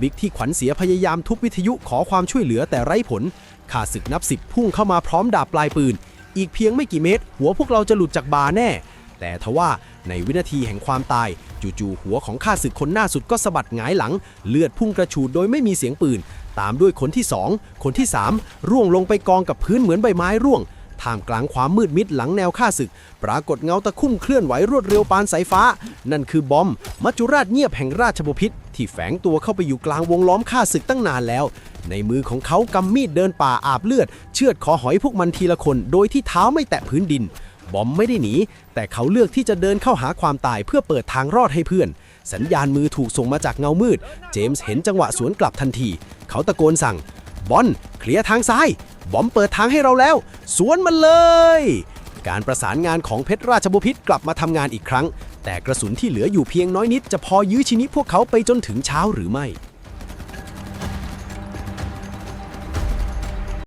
บิ๊กที่ขวัญเสียพยายามทุบวิทยุขอความช่วยเหลือแต่ไร้ผลข้าศึกนับสิบพุ่งเข้ามาพร้อมดาบปลายปืน อีกเพียงไม่กี่เมตร หัวพวกเราจะหลุดจากบาแน่ แต่ทว่าในวินาทีแห่งความตาย จู่ๆหัวของข้าศึกคนหน้าสุดก็สะบัดหงายหลัง เลือดพุ่งกระฉูดโดยไม่มีเสียงปืน ตามด้วยคนที่สองคนที่สามร่วงลงไปกองกับพื้นเหมือนใบไม้ร่วง ท่ามกลางความมืดมิดหลังแนวฆ่าศึก ปรากฏเงาตะคุ่มเคลื่อนไหวรวดเร็วปานสายฟ้า นั่นคือบอม มัจจุราชเงียบแห่งราชบพิตรที่แฝงตัวเข้าไปอยู่กลางวงล้อมฆ่าศึกตั้งนานแล้ว ในมือของเขากำมีดเดินป่าอาบเลือด เชือดคอหอยพวกมันทีละคน โดยที่เท้าไม่แตะพื้นดิน บอมไม่ได้หนี แต่เขาเลือกที่จะเดินเข้าหาความตายเพื่อเปิดทางรอดให้เพื่อน สัญญาณมือถูกส่งมาจากเงามืด เจมส์เห็นจังหวะสวนกลับทันที เขาตะโกนสั่ง บอลเคลียร์ทางซ้าย บอมเปิดทางให้เราแล้ว สวนมันเลย การประสานงานของเพชรราชบุพิตรกลับมาทำงานอีกครั้ง แต่กระสุนที่เหลืออยู่เพียงน้อยนิดจะพอยื้อชินิพวกเขาไปจนถึงเช้าหรือไม่